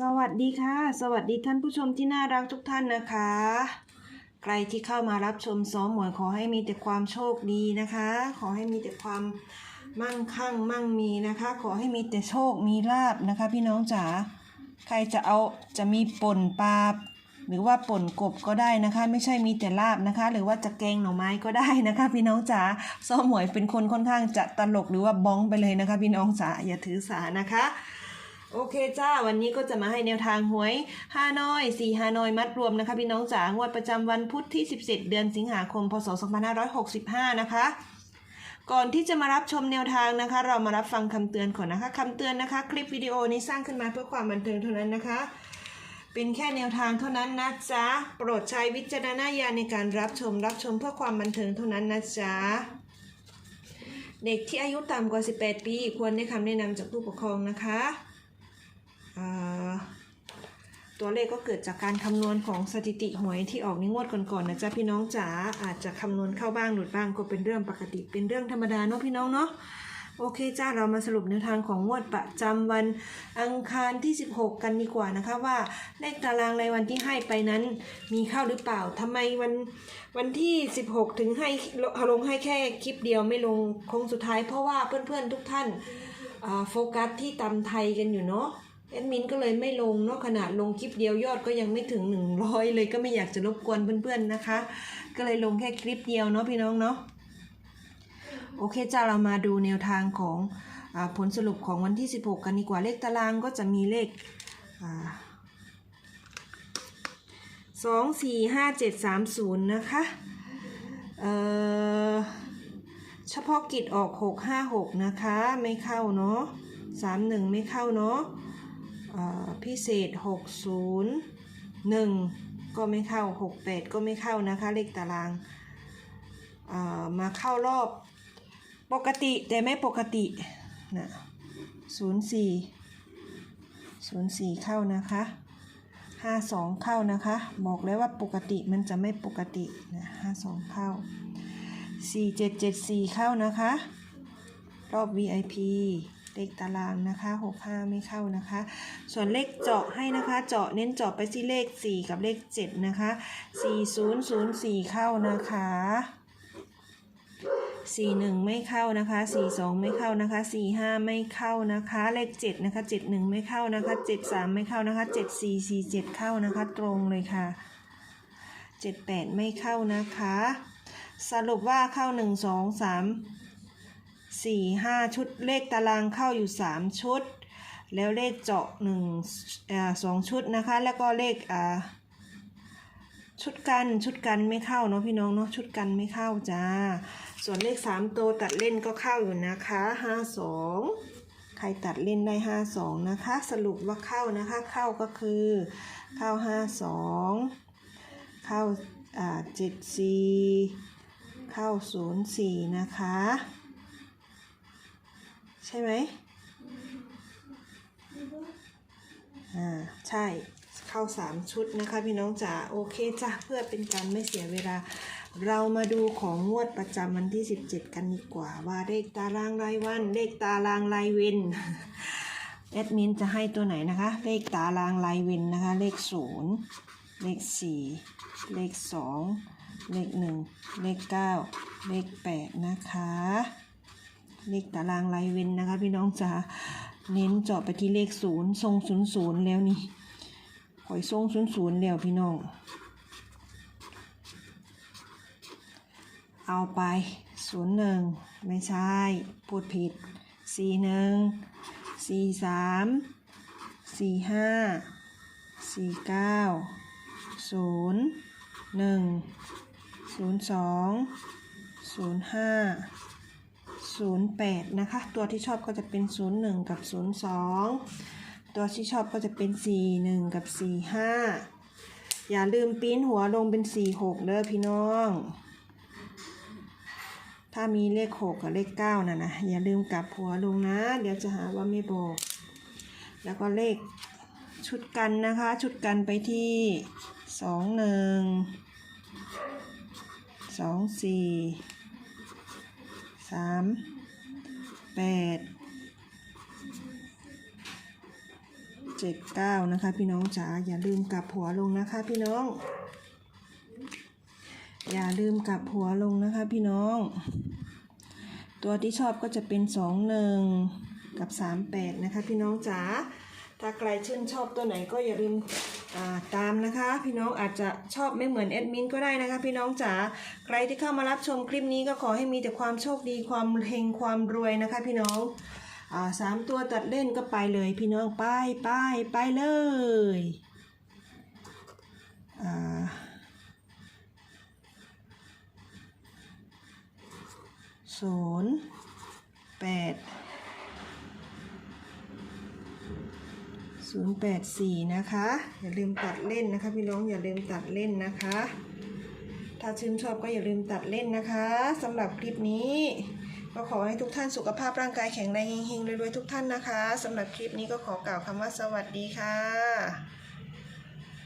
สวัสดีค่ะ สวัสดีท่านผู้ชมที่น่ารักทุกท่านนะคะ ใครที่เข้ามารับชมซ้อมหมวยขอให้มีแต่ความโชคดีนะคะ ขอให้มีแต่ความมั่งคั่งมั่งมีนะคะ ขอให้มีแต่โชคมีลาบนะคะ พี่น้องจ๋าใครจะเอาจะมีป่นปลาหรือว่าป่นกบก็ได้นะคะ ไม่ใช่มีแต่ลาบนะคะ หรือว่าจะแกงหน่อไม้ก็ได้นะคะ พี่น้องจ๋าซ้อมหมวยเป็นคนค่อนข้างจะตลกหรือว่าบ้องไปเลยนะคะ พี่น้องจ๋าอย่าถือสานะคะ โอเคจ้า วันนี้ก็จะมาให้แนวทางหวยฮานอย4ฮานอยมัดรวมนะคะ พี่น้องจ๋างวดประจำวันพุธที่ 17 เดือนสิงหาคม พศ 2565 นะคะก่อนที่จะมารับชมแนวทางนะคะ เรามารับฟังคำเตือนก่อนนะคะคำเตือนนะคะ คลิปวิดีโอนี้สร้างขึ้นมาเพื่อความบันเทิงเท่านั้นนะคะ เป็นแค่แนวทางเท่านั้นนะจ๊ะโปรดใช้วิจารณญาณในการรับชมรับชมเพื่อความบันเทิงเท่านั้นนะจ๊ะเด็กที่อายุต่ำกว่า 18 ปี ควรได้คำแนะนำจากผู้ปกครองนะคะ ตัวเลขก็เกิดจากการคำนวณของสถิติหวยที่ออกในงวดก่อนๆนะจ๊ะพี่น้องจ๋าอาจจะคำนวณเข้าบ้างหลุดบ้างก็เป็นเรื่องปกติเป็นเรื่องธรรมดาเนาะพี่น้องเนาะโอเคจ้าเรามาสรุปแนวทางของงวดประจำวันอังคารที่ 16 กันดีกว่านะคะว่าเลขตารางรายวันที่ให้ไปนั้นมีเข้าหรือเปล่าทำไมวันวันที่ 16 ถึงให้ลงให้แค่คลิปเดียวไม่ลงคงสุดท้ายเพราะว่าเพื่อนๆทุกท่านโฟกัสที่ตำไทยกันอยู่เนาะ แอดมินก็เลยไม่ลงเนาะขนาดลงคลิปเดียวยอดก็ยังไม่ถึง 100 เลยก็ไม่อยากจะรบกวนเพื่อนๆนะคะ ก็เลยลงแค่คลิปเดียวเนาะพี่น้องเนาะโอเคจ้าเรามาดูแนวทางของอผลสรุปของวันที่ 16 กันดีกว่าเลขตารางก็จะมีเลขสองสี่ห้าเจ็ดสามศูนย์นะคะเอ่อเฉพาะกิจออก 656 นะคะ ไม่เข้าเนาะ31 ไม่เข้าเนาะ พิเศษ 601 ก็ไม่เข้า 68 ก็ไม่เข้านะคะเลขตารางเอ่อมาเข้ารอบปกติแต่ไม่ปกตินะ04 04 เข้านะคะ52เข้านะคะ บอกเลยว่าปกติมันจะไม่ปกตินะ52เข้า4774เข้านะคะ รอบ VIP เลขตารางนะคะ 65 ไม่เข้านะคะ ส่วนเลขเจาะให้นะคะ เจาะเน้นเจาะไปที่เลข 4 กับเลข 7 นะคะ 4004 เข้านะคะ41ไม่เข้านะคะ42ไม่เข้านะคะ45ไม่เข้านะคะ เลข7นะคะ71ไม่เข้านะคะ73ไม่เข้านะคะ7447เข้านะคะ ตรงเลยค่ะ78ไม่เข้านะคะ สรุปว่าเข้า1 2 3 4 5ชุดเลขตารางเข้าอยู่3ชุด แล้วเลขเจาะ1อ่า2ชุดนะคะ แล้วก็เลขอ่าชุดกันชุดกันไม่เข้าเนาะพี่น้องเนาะชุดกันไม่เข้าจ้า ส่วนเลข3ตัวตัดเล่นก็เข้าอยู่นะคะ52ใครตัดเล่นได้52นะคะ สรุปว่าเข้านะคะ เข้าก็คือ เข้า52เข้าอ่า74เข้า04นะคะ ใช่ไหมอ่า ใช่ เข้า3ชุดนะคะพี่น้องจ๋า โอเคจ้ะ เพื่อเป็นการไม่เสียเวลา เรามาดูของงวดประจำวันที่ 17 กันดีกว่า ว่าเลขตารางรายวัน เลขตารางรายเวนแอดมินจะให้ตัวไหนนะคะ เลขตารางรายเวนนะคะ เลข0เลข4เลข2เลข1เลข9เลข8นะคะ เลขตารางลายเว้นนะคะ พี่น้องจ๋าเน้นเจาะไปที่เลขศูนย์ทรงศูนย์ศูนย์แล้วนี่หอยทรงศูนย์ศูนย์แล้วพี่น้อง เอาไปศูนย์หนึ่งไม่ใช่พูดผิดสี่หนึ่งสี่สามสี่ห้าสี่เก้าศูนย์หนึ่งศูนย์สองศูนย์ห้า 08 นะคะ ตัวที่ชอบก็จะเป็น 01 กับ 02 ตัวที่ชอบก็จะเป็น 41 กับ 45 อย่าลืมปิ้นหัวลงเป็น 46 เด้อพี่น้อง ถ้ามีเลข 6 กับเลข 9นะนะ อย่าลืมกลับหัวลงนะ เดี๋ยวจะหาว่าไม่บอก แล้วก็เลขชุดกันนะคะ ชุดกันไปที่ 2 1 2 4 สามแปดเจ็ดเก้านะคะ พี่น้องจ๋าอย่าลืมกลับหัวลงนะคะ พี่น้อง อย่าลืมกลับหัวลงนะคะ พี่น้อง ตัวที่ชอบก็จะเป็นสองหนึ่งกับสามแปดนะคะ พี่น้องจ๋าถ้าใครชื่นชอบตัวไหนก็อย่าลืม ตามนะคะพี่น้องอาจจะชอบไม่เหมือนแอดมินก็ได้นะคะพี่น้องจ๋าใครที่เข้ามารับชมคลิปนี้ก็ขอให้มีแต่ความโชคดีความเฮงความรวยนะคะพี่น้องอาสามตัวตัดเล่นก็ไปเลยพี่น้องไปไปไปเลยศูนย์แปด 084 นะคะ อย่าลืมตัดเล่นนะคะ พี่น้องอย่าลืมตัดเล่นนะคะ ถ้าชื่นชอบก็อย่าลืมตัดเล่นนะคะสำหรับคลิปนี้ก็ขอให้ทุกท่านสุขภาพร่างกายแข็งแรงเฮงๆรวยๆทุกท่านนะคะสำหรับคลิปนี้ก็ขอกล่าวคำว่าสวัสดีค่ะ